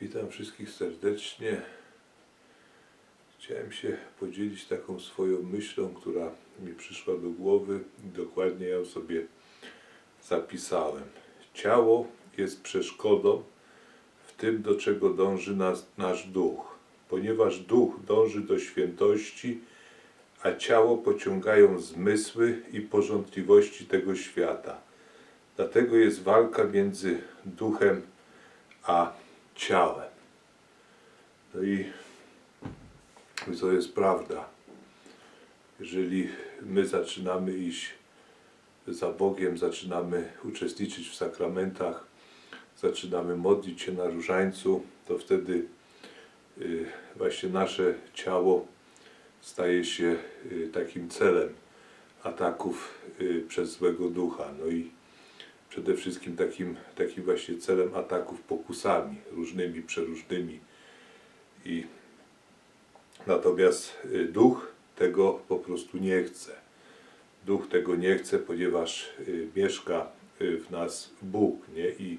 Witam wszystkich serdecznie. Chciałem się podzielić taką swoją myślą, która mi przyszła do głowy i dokładnie ją sobie zapisałem. Ciało jest przeszkodą w tym, do czego dąży nas, nasz duch, ponieważ duch dąży do świętości, a ciało pociągają zmysły i porządliwości tego świata. Dlatego jest walka między duchem a ciałem. No i to jest prawda. Jeżeli my zaczynamy iść za Bogiem, zaczynamy uczestniczyć w sakramentach, zaczynamy modlić się na różańcu, to wtedy y, właśnie nasze ciało staje się y, takim celem ataków y, przez złego ducha. No i przede wszystkim takim, takim właśnie celem ataków pokusami, różnymi, przeróżnymi. I natomiast y, duch tego po prostu nie chce. Duch tego nie chce, ponieważ y, mieszka y, w nas Bóg, nie? I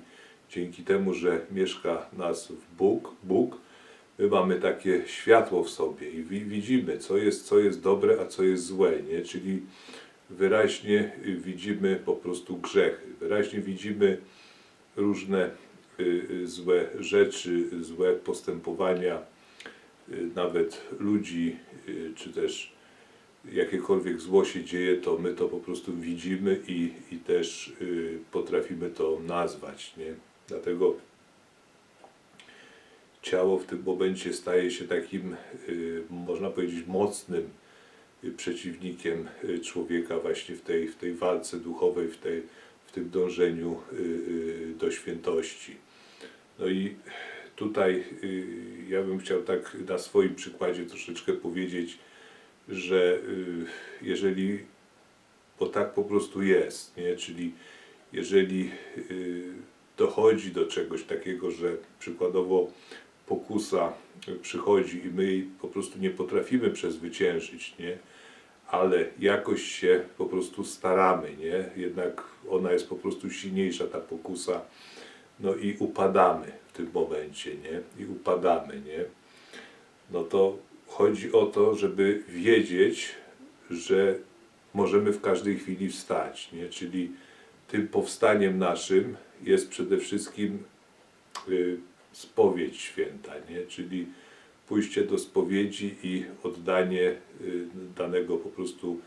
dzięki temu, że mieszka nas w Bóg, Bóg, my mamy takie światło w sobie i wi- widzimy, co jest, co jest dobre, a co jest złe, nie? Czyli wyraźnie widzimy po prostu grzechy, wyraźnie widzimy różne y, y, złe rzeczy, złe postępowania, y, nawet ludzi, czy też jakiekolwiek zło się dzieje, to my to po prostu widzimy i, i też potrafimy to nazwać. Nie? Dlatego ciało w tym momencie staje się takim, można powiedzieć, mocnym przeciwnikiem y, człowieka właśnie w tej, w tej walce duchowej, w, tej, w tym dążeniu y, y, do świętości. No i tutaj ja bym chciał tak na swoim przykładzie troszeczkę powiedzieć, że jeżeli, bo tak po prostu jest, nie? czyli jeżeli dochodzi do czegoś takiego, że przykładowo pokusa przychodzi i my po prostu nie potrafimy przezwyciężyć, nie? ale jakoś się po prostu staramy, nie? jednak ona jest po prostu silniejsza, ta pokusa, no i upadamy w tym momencie, nie? I upadamy, nie? No to chodzi o to, żeby wiedzieć, że możemy w każdej chwili wstać, nie? Czyli tym powstaniem naszym jest przede wszystkim y, spowiedź święta, nie? Czyli pójście do spowiedzi i oddanie y, danego po prostu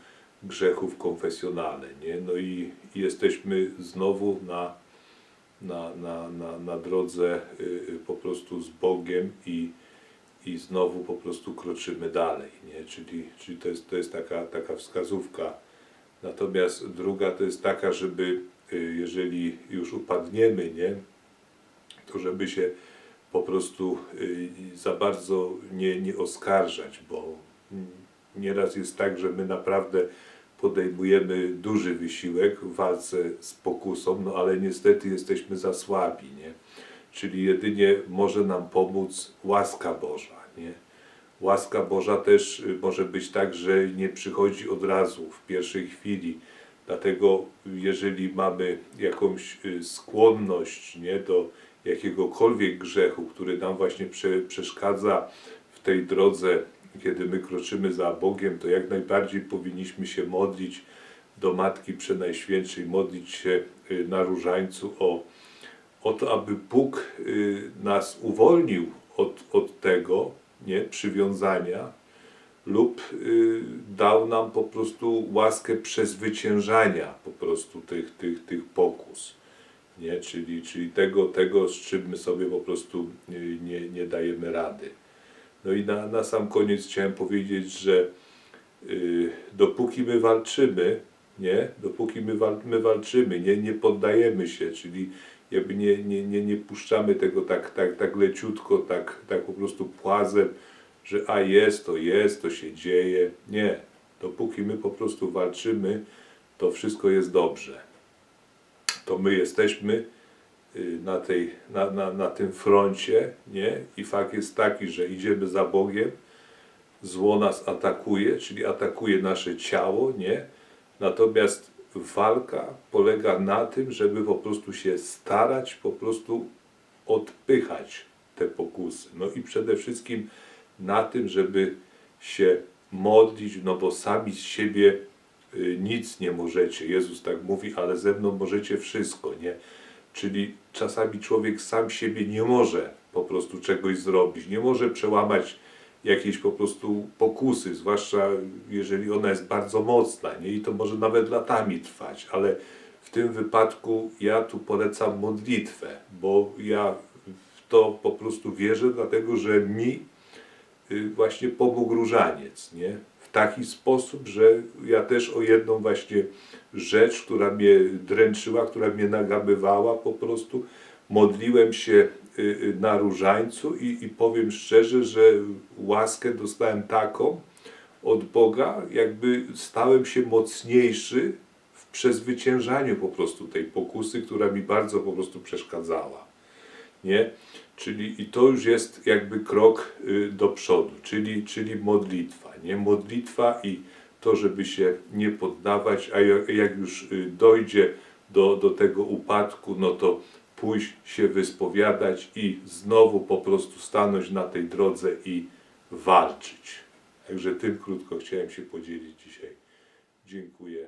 grzechu w konfesjonale, nie? No i, jesteśmy znowu na, na, na, na, na drodze y, po prostu z Bogiem i, i znowu po prostu kroczymy dalej, nie? Czyli, czyli to jest, to jest taka, taka wskazówka. Natomiast druga to jest taka, żeby y, jeżeli już upadniemy, nie? To żeby się po prostu y, za bardzo nie, nie oskarżać, bo nieraz jest tak, że my naprawdę podejmujemy duży wysiłek w walce z pokusą, no ale niestety jesteśmy za słabi, nie? Czyli jedynie może nam pomóc łaska Boża, nie? Łaska Boża też y, może być tak, że nie przychodzi od razu, w pierwszej chwili. Dlatego jeżeli mamy jakąś y, skłonność nie, do jakiegokolwiek grzechu, który nam właśnie prze, przeszkadza w tej drodze, kiedy my kroczymy za Bogiem, to jak najbardziej powinniśmy się modlić do Matki Przenajświętszej, modlić się y, na różańcu o, o to, aby Bóg y, nas uwolnił od, od tego nie, przywiązania lub y, dał nam po prostu łaskę przezwyciężania po prostu tych, tych, tych pokus. Nie? Czyli, czyli tego, tego, z czym my sobie po prostu y, nie, nie dajemy rady. No i na, na sam koniec chciałem powiedzieć, że y, dopóki my walczymy, nie? Dopóki my, wal, my walczymy, nie, nie poddajemy się, czyli jakby nie, nie, nie, nie puszczamy tego tak, tak, tak leciutko, tak, tak po prostu płazem, że a jest, to jest, to się dzieje. Nie. Dopóki my po prostu walczymy, to wszystko jest dobrze. To my jesteśmy y, na, tej, na, na, na tym froncie, nie? I fakt jest taki, że idziemy za Bogiem, zło nas atakuje, czyli atakuje nasze ciało, nie? Natomiast walka polega na tym, żeby po prostu się starać, po prostu odpychać te pokusy. No i przede wszystkim na tym, żeby się modlić, no bo sami z siebie nic nie możecie. Jezus tak mówi, ale ze mną możecie wszystko, nie? Czyli czasami człowiek sam siebie nie może po prostu czegoś zrobić, nie może przełamać jakiejś po prostu pokusy, zwłaszcza jeżeli ona jest bardzo mocna, nie? I to może nawet latami trwać, ale w tym wypadku ja tu polecam modlitwę, bo ja w to po prostu wierzę, dlatego że mi y, właśnie pomógł różaniec, nie? Taki sposób, że ja też o jedną właśnie rzecz, która mnie dręczyła, która mnie nagabywała po prostu, modliłem się y, y, na różańcu i, i powiem szczerze, że łaskę dostałem taką od Boga, jakby stałem się mocniejszy w przezwyciężaniu po prostu tej pokusy, która mi bardzo po prostu przeszkadzała nie? Czyli i to już jest jakby krok y, do przodu, czyli, czyli modlitwa, nie? Modlitwa i to, żeby się nie poddawać, a jak, już y, dojdzie do, do tego upadku, no to pójść się wyspowiadać i znowu po prostu stanąć na tej drodze i walczyć. Także tym krótko chciałem się podzielić dzisiaj. Dziękuję.